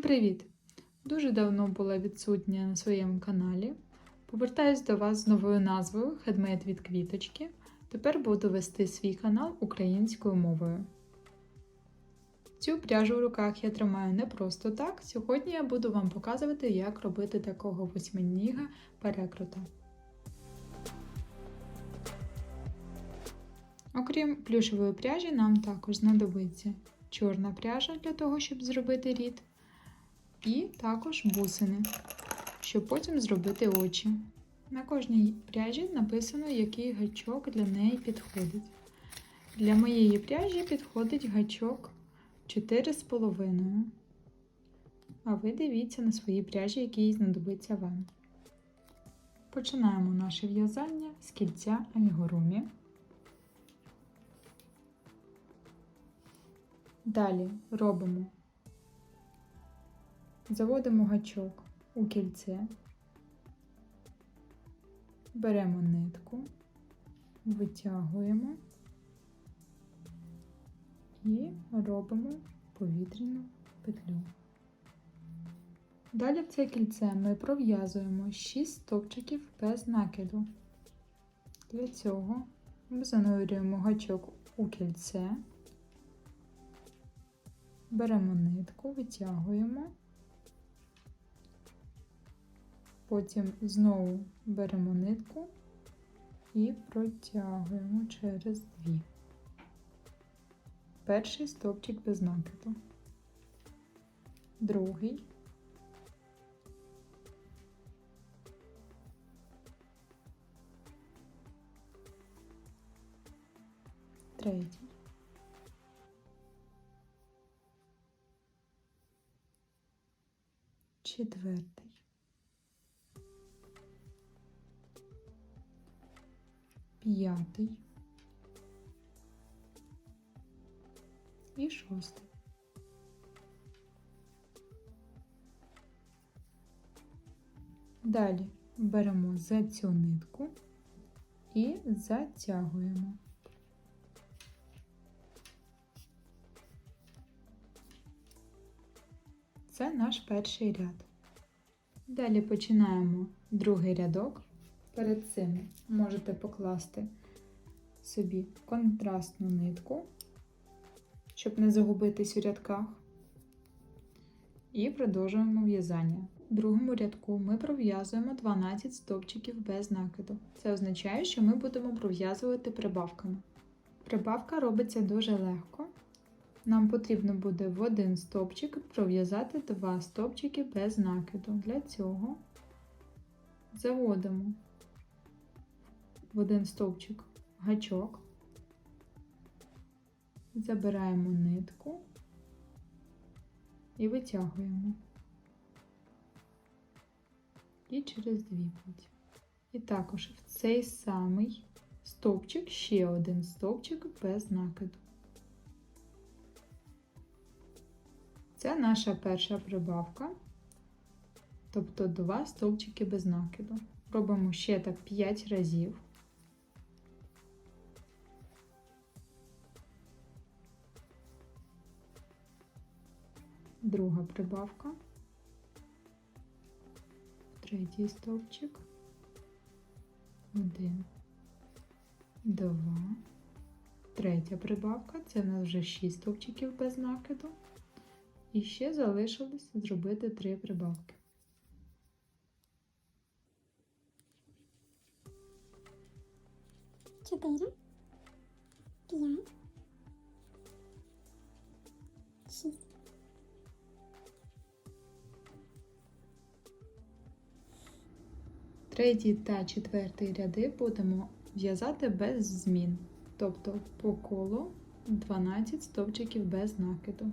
Всім привіт! Дуже давно була відсутня на своєму каналі. Повертаюсь до вас з новою назвою Хедмейд від квіточки. Тепер буду вести свій канал українською мовою. Цю пряжу в руках я тримаю не просто так. Сьогодні я буду вам показувати, як робити такого восьминіга перекрута. Окрім плюшевої пряжі, нам також знадобиться чорна пряжа для того, щоб зробити рід, і також бусини, щоб потім зробити очі. На кожній пряжі написано, який гачок для неї підходить. Для моєї пряжі підходить гачок 4,5. А ви дивіться на своїй пряжі, який знадобиться вам. Починаємо наше в'язання з кільця амігурумі. Далі робимо, заводимо гачок у кільце, беремо нитку, витягуємо і робимо повітряну петлю. Далі в це кільце ми пров'язуємо 6 стовпчиків без накиду. Для цього ми занурюємо гачок у кільце. Беремо нитку, витягуємо, потім знову беремо нитку і протягуємо через дві. Перший стовпчик без накиду, другий, третій. четвертий. П'ятий і шостий. Далі беремо за цю нитку і затягуємо. Це наш перший ряд. Далі починаємо другий рядок. Перед цим можете покласти собі контрастну нитку, щоб не загубитись у рядках. І продовжуємо в'язання. В другому рядку ми пров'язуємо 12 стовпчиків без накиду. Це означає, що ми будемо пров'язувати прибавками. Прибавка робиться дуже легко. Нам потрібно буде в один стовпчик пров'язати два стовпчики без накиду. Для цього заводимо в один стовпчик гачок, забираємо нитку і витягуємо. І через дві потім. І також в цей самий стовпчик ще один стовпчик без накиду. Це наша перша прибавка, тобто два стовпчики без накиду. Робимо ще так 5 разів. Друга прибавка, третій стовпчик, один, два, третя прибавка, це в нас вже 6 стовпчиків без накиду. І ще залишилось зробити три прибавки. Чотири, п'ять, Третій та четвертий ряди будемо в'язати без змін, тобто по колу 12 стовпчиків без накиду.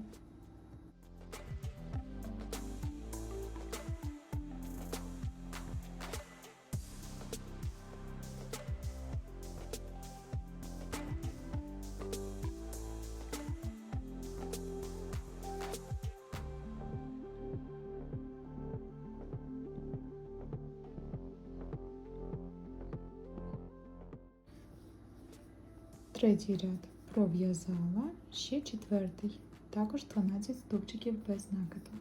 Третій ряд пров'язала, ще четвертий, також 12 стовпчиків без накиду.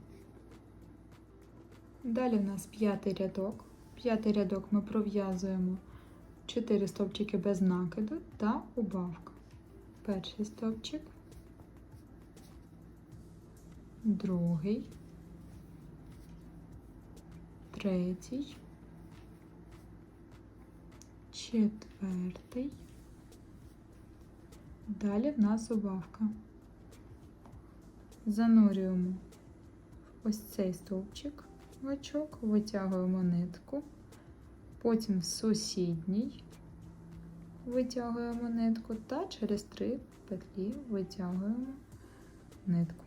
Далі в нас п'ятий рядок. П'ятий рядок ми пров'язуємо 4 стовпчики без накиду та убавка. Перший стовпчик, другий, третій, четвертий. Далі в нас убавка. Занурюємо в ось цей стовпчик гачок, витягуємо нитку, потім в сусідній витягуємо нитку та через три петлі витягуємо нитку.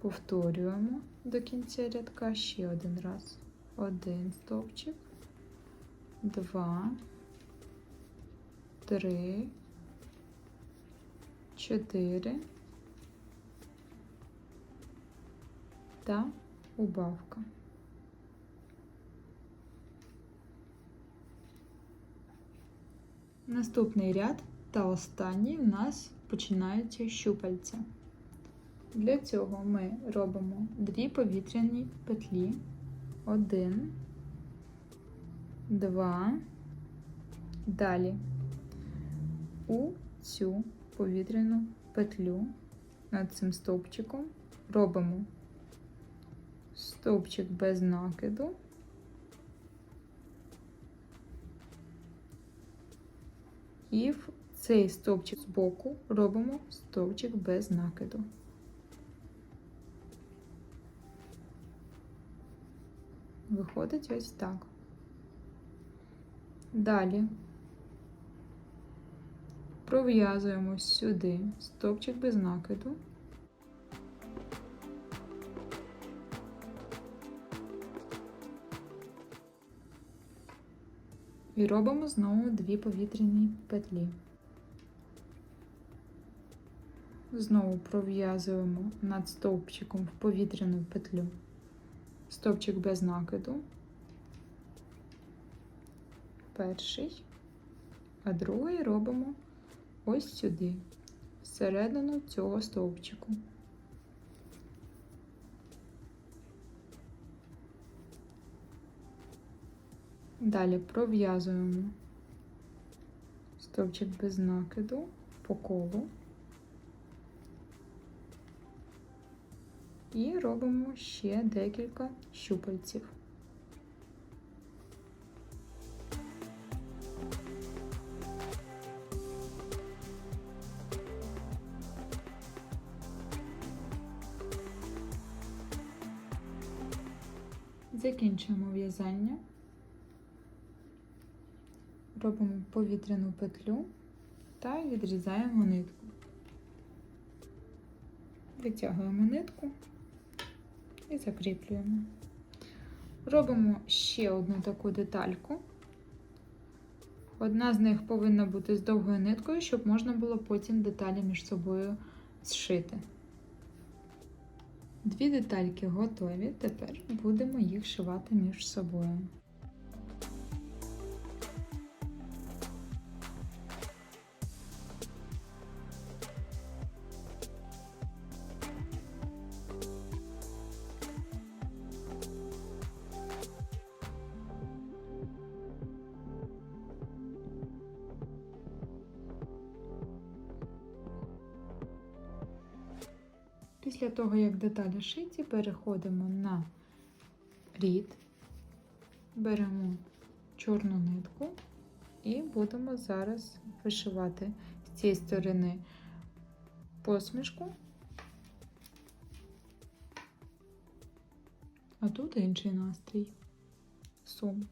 Повторюємо до кінця рядка ще один раз. Один стовпчик, два, три, чотири та убавка. Наступний ряд та останній в нас починаються щупальця. Для цього ми робимо дві повітряні петлі. Один, два. Далі у цю повітряну петлю над цим стовпчиком робимо стовпчик без накиду. І в цей стовпчик з боку робимо стовпчик без накиду. Виходить ось так. Далі пров'язуємо сюди стовпчик без накиду. І робимо знову дві повітряні петлі. Знову пров'язуємо над стовпчиком в повітряну петлю стовпчик без накиду. Перший, а другий робимо ось сюди, всередину цього стовпчику. Далі пров'язуємо стовпчик без накиду по колу і робимо ще декілька щупальців. Закінчуємо в'язання. Робимо повітряну петлю та відрізаємо нитку. Витягуємо нитку і закріплюємо. Робимо ще одну таку детальку. Одна з них повинна бути з довгою ниткою, щоб можна було потім деталі між собою зшити. Дві детальки готові, тепер будемо їх шивати між собою. Після того, як деталі шиті, переходимо на рід, беремо чорну нитку і будемо зараз вишивати з цієї сторони посмішку, а тут інший настрій. Сум.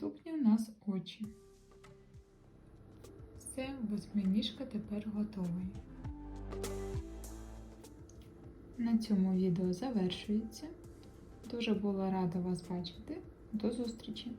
Наступні у нас очі. Все, восьминіжка тепер готовий. На цьому відео завершується. Дуже була рада вас бачити. До зустрічі!